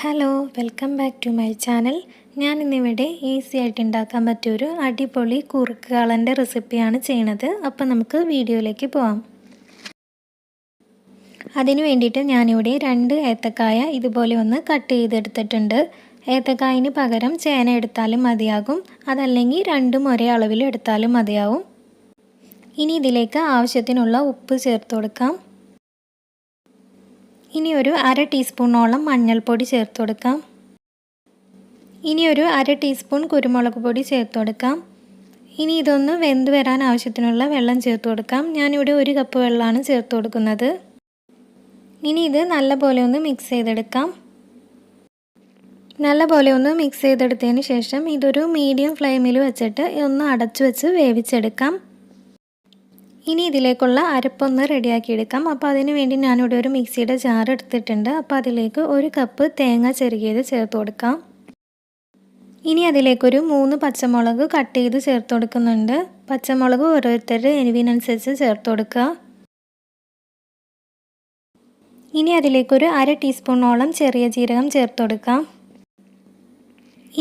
Hello welcome back to my channel ഞാൻ ഇന്നിവിടെ easy ആയിട്ട് ഉണ്ടാക്കാൻ പറ്റിയൊരു അടിപൊളി കുറുക്ക് കാളന്റെ റെസിപ്പിയാണ് ചെയ്യണത് അപ്പോൾ നമുക്ക് വീഡിയോയിലേക്ക് പോവാം. അതിനു വേണ്ടിയിട്ട് ഞാനിവിടെ രണ്ട് ഏത്തക്കായ ഇതുപോലെ ഒന്ന് കട്ട് ചെയ്തെടുത്തിട്ടുണ്ട്. ഏത്തക്കായന് പകരം ചേന എടുത്താലും മതിയാകും. അതല്ലെങ്കിൽ രണ്ടും ഒരേ അളവിൽ എടുത്താലും മതിയാവും. ഇനി ഇതിലേക്ക് ആവശ്യത്തിനുള്ള ഉപ്പ് ചേർത്ത് കൊടുക്കാം. ഇനി ഒരു അര ടീസ്പൂണോളം മഞ്ഞൾപ്പൊടി ചേർത്ത് കൊടുക്കാം. ഇനി ഒരു അര ടീസ്പൂൺ കുരുമുളക് പൊടി ചേർത്ത് കൊടുക്കാം. ഇനി ഇതൊന്ന് വെന്ത് വരാൻ ആവശ്യത്തിനുള്ള വെള്ളം ചേർത്ത് കൊടുക്കാം. ഞാനിവിടെ ഒരു കപ്പ് വെള്ളമാണ് ചേർത്ത് കൊടുക്കുന്നത്. ഇനി ഇത് നല്ലപോലെ ഒന്ന് മിക്സ് ചെയ്തെടുക്കാം. നല്ലപോലെ ഒന്ന് മിക്സ് ചെയ്തെടുത്തതിന് ശേഷം ഇതൊരു മീഡിയം ഫ്ലെയിമിൽ വെച്ചിട്ട് ഒന്ന് അടച്ചു വെച്ച് വേവിച്ചെടുക്കാം. ഇനി ഇതിലേക്കുള്ള അരപ്പൊന്ന് റെഡിയാക്കി എടുക്കാം അപ്പോൾ അതിന് വേണ്ടി ഞാനിവിടെ ഒരു മിക്സിയുടെ ജാർ എടുത്തിട്ടുണ്ട്. അപ്പോൾ അതിലേക്ക് ഒരു കപ്പ് തേങ്ങ ചെറുകിയത് ചേർത്ത് കൊടുക്കാം. ഇനി അതിലേക്കൊരു മൂന്ന് പച്ചമുളക് കട്ട് ചെയ്ത് ചേർത്ത് കൊടുക്കുന്നുണ്ട്. പച്ചമുളക് ഓരോരുത്തരുടെ എരിവിനനുസരിച്ച് ചേർത്ത് കൊടുക്കുക. ഇനി അതിലേക്കൊരു അര ടീസ്പൂണോളം ചെറിയ ജീരകം ചേർത്ത് കൊടുക്കാം.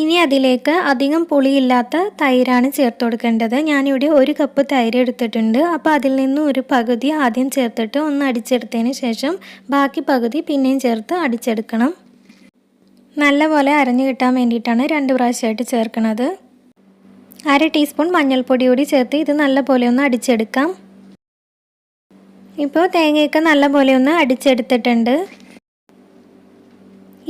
ഇനി അതിലേക്ക് അധികം പുളിയില്ലാത്ത തൈരാണ് ചേർത്ത് കൊടുക്കേണ്ടത്. ഞാനിവിടെ ഒരു കപ്പ് തൈര് എടുത്തിട്ടുണ്ട്. അപ്പോൾ അതിൽ നിന്ന് ഒരു പകുതി ആദ്യം ചേർത്തിട്ട് ഒന്ന് അടിച്ചെടുത്തതിന് ശേഷം ബാക്കി പകുതി പിന്നെയും ചേർത്ത് അടിച്ചെടുക്കണം. നല്ലപോലെ അരഞ്ഞു കിട്ടാൻ വേണ്ടിയിട്ടാണ് രണ്ട് പ്രാവശ്യമായിട്ട് ചേർക്കുന്നത് അര ടീസ്പൂൺ മഞ്ഞൾപ്പൊടി കൂടി ചേർത്ത് ഇത് നല്ലപോലെ ഒന്ന് അടിച്ചെടുക്കാം. ഇപ്പോൾ തേങ്ങയൊക്കെ നല്ലപോലെ ഒന്ന് അടിച്ചെടുത്തിട്ടുണ്ട്.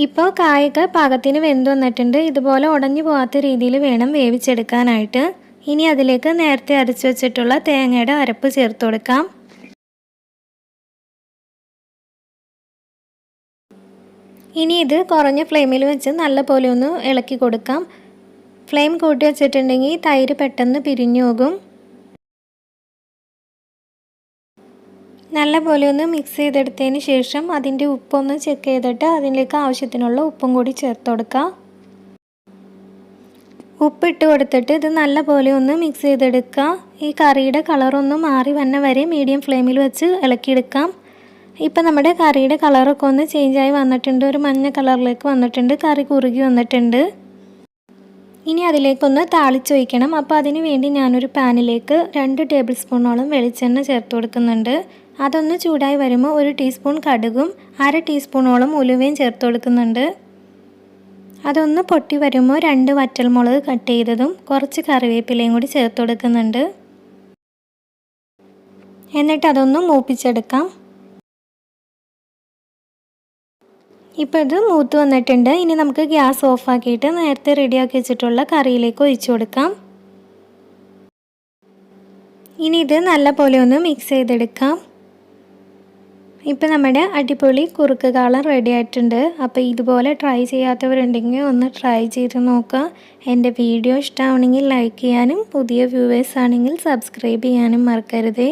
ഇപ്പോൾ കായൊക്കെ പാകത്തിന് വെന്ത് വന്നിട്ടുണ്ട് ഇതുപോലെ ഉടഞ്ഞു പോകാത്ത രീതിയിൽ വേണം വേവിച്ചെടുക്കാനായിട്ട്. ഇനി അതിലേക്ക് നേരത്തെ അരച്ചു വെച്ചിട്ടുള്ള തേങ്ങയുടെ അരപ്പ് ചേർത്ത് കൊടുക്കാം. ഇനി ഇത് കുറഞ്ഞ ഫ്ലെയിമിൽ വെച്ച് നല്ല പോലെ ഒന്ന് ഇളക്കി കൊടുക്കാം. ഫ്ലെയിം കൂട്ടി വെച്ചിട്ടുണ്ടെങ്കിൽ തൈര് പെട്ടെന്ന് പിരിഞ്ഞു പോകും. നല്ലപോലെ ഒന്ന് മിക്സ് ചെയ്തെടുത്തതിന് ശേഷം അതിന്റെ ഉപ്പൊന്ന് ചെക്ക് ചെയ്തിട്ട് അതിലേക്ക് ആവശ്യത്തിനുള്ള ഉപ്പും കൂടി ചേർത്ത് കൊടുക്കുക ഉപ്പിട്ട് കൊടുത്തിട്ട് ഇത് നല്ലപോലെ ഒന്ന് മിക്സ് ചെയ്തെടുക്കുക. ഈ കറിയുടെ കളറൊന്ന് മാറി വന്ന വരെ മീഡിയം ഫ്ലെയിമിൽ വെച്ച് ഇളക്കിയെടുക്കാം. ഇപ്പം നമ്മുടെ കറിയുടെ കളറൊക്കെ ഒന്ന് ചേഞ്ചായി വന്നിട്ടുണ്ട്. ഒരു മഞ്ഞ കളറിലേക്ക് വന്നിട്ടുണ്ട്. കറി കുറുകി വന്നിട്ടുണ്ട്. ഇനി അതിലേക്കൊന്ന് താളിച്ചൊഴിക്കണം. അപ്പോൾ അതിന് വേണ്ടി ഞാനൊരു പാനിലേക്ക് രണ്ട് ടേബിൾ സ്പൂണോളം വെളിച്ചെണ്ണ ചേർത്ത് കൊടുക്കുന്നുണ്ട്. അതൊന്ന് ചൂടായി വരുമ്പോൾ ഒരു ടീസ്പൂൺ കടുകും അര ടീസ്പൂണോളം ഉലുവയും ചേർത്ത് കൊടുക്കുന്നുണ്ട്. അതൊന്ന് പൊട്ടി വരുമ്പോൾ രണ്ട് വറ്റൽമുളക് കട്ട് ചെയ്തതും കുറച്ച് കറിവേപ്പിലയും കൂടി ചേർത്ത് കൊടുക്കുന്നുണ്ട്. എന്നിട്ട് അതൊന്ന് മൂപ്പിച്ചെടുക്കാം. ഇപ്പോൾ ഇത് മൂത്ത് വന്നിട്ടുണ്ട്. ഇനി നമുക്ക് ഗ്യാസ് ഓഫാക്കിയിട്ട് നേരത്തെ റെഡിയാക്കി വെച്ചിട്ടുള്ള കറിയിലേക്ക് ഒഴിച്ചു കൊടുക്കാം. ഇനി ഇത് നല്ല പോലെ ഒന്ന് മിക്സ് ചെയ്തെടുക്കാം. ഇപ്പോൾ നമ്മുടെ അടിപൊളി കുറുക്ക് കാളം റെഡി ആയിട്ടുണ്ട്. അപ്പോൾ ഇതുപോലെ ട്രൈ ചെയ്യാത്തവരുണ്ടെങ്കിൽ ഒന്ന് ട്രൈ ചെയ്ത് നോക്കുക. എന്റെ വീഡിയോ ഇഷ്ടമാണെങ്കിൽ ലൈക്ക് ചെയ്യാനും പുതിയ വ്യൂവേഴ്സ് ആണെങ്കിൽ സബ്സ്ക്രൈബ് ചെയ്യാനും മറക്കരുതേ.